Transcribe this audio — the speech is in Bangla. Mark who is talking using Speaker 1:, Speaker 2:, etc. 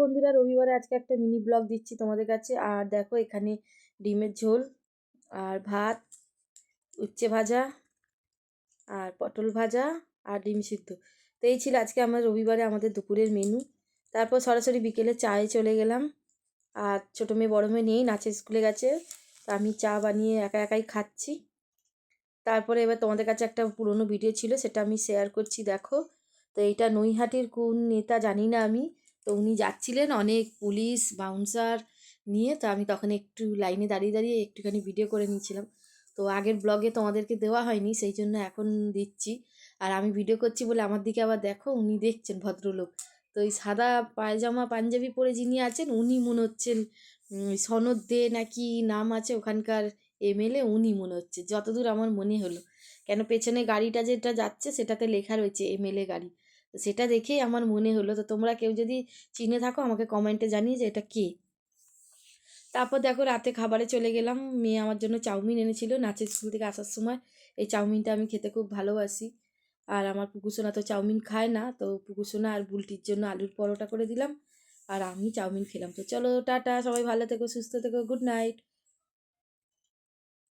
Speaker 1: বন্ধুরা, রবিবারে আজকে একটা মিনি ব্লগ দিচ্ছি তোমাদের কাছে। আর দেখো, এখানে ডিমের ঝোল, আর ভাত, উচ্ছে ভাজা, আর পটল ভাজা, আর ডিম সিদ্ধ। তো এই ছিল আজকে আমার রবিবারে আমাদের দুপুরের মেনু তারপর সরাসরি বিকেলে চায়ে চলে গেলাম। আর ছোটো মেয়ে, বড়ো মেয়ে নিয়েই নাচের স্কুলে গেছে। তা আমি চা বানিয়ে একা একাই খাচ্ছি। তারপরে এবার তোমাদের কাছে একটা পুরনো ভিডিও ছিল, সেটা আমি শেয়ার করছি, দেখো। তো এইটা নৈহাটির কোন নেতা জানি না আমি। তো উনি যাচ্ছিলেন অনেক পুলিশ বাউন্সার নিয়ে। তো আমি তখন একটু লাইনে দাঁড়িয়ে দাঁড়িয়ে একটুখানি ভিডিও করে নিয়েছিলাম। তো আগের ব্লগে তোমাদেরকে দেওয়া হয়নি, সেই জন্য এখন দিচ্ছি। আর আমি ভিডিও করছি বলে আমার দিকে আবার দেখো, উনি দেখছেন ভদ্রলোক। তো এই সাদা পায়জামা, পাঞ্জাবি পরে যিনি আছেন, উনি মনে হচ্ছেন সনদ দে নাকি নাম আছে ওখানকার এমএলএ উনি মনে হচ্ছে। যতদূর আমার মনে হলো। কেন পেছনে গাড়িটা যেটা যাচ্ছে, সেটাতে লেখা রয়েছে এমএলএ গাড়ি। সেটা দেখেই আমার মনে হলো, তো তোমরা কেউ যদি চিনে থাকো, আমাকে কমেন্টে জানিয়ে যে এটা কে? তারপর দেখো রাতে খাবারে চলে গেলাম। মেয়ে আমার জন্য চাউমিন এনেছিল নাচের স্কুল থেকে আসার সময়। এই চাউমিনটা আমি খেতে খুব ভালোবাসি। আর আমার পুকুসোনা তো চাউমিন খায় না, তো পুকুসোনা আর বুলটির জন্য আলুর পরোটা করে দিলাম। আর আমি চাউমিন খেলাম। তো চলো, টাটা, সবাই ভালো থেকো, সুস্থ থেকো গুড নাইট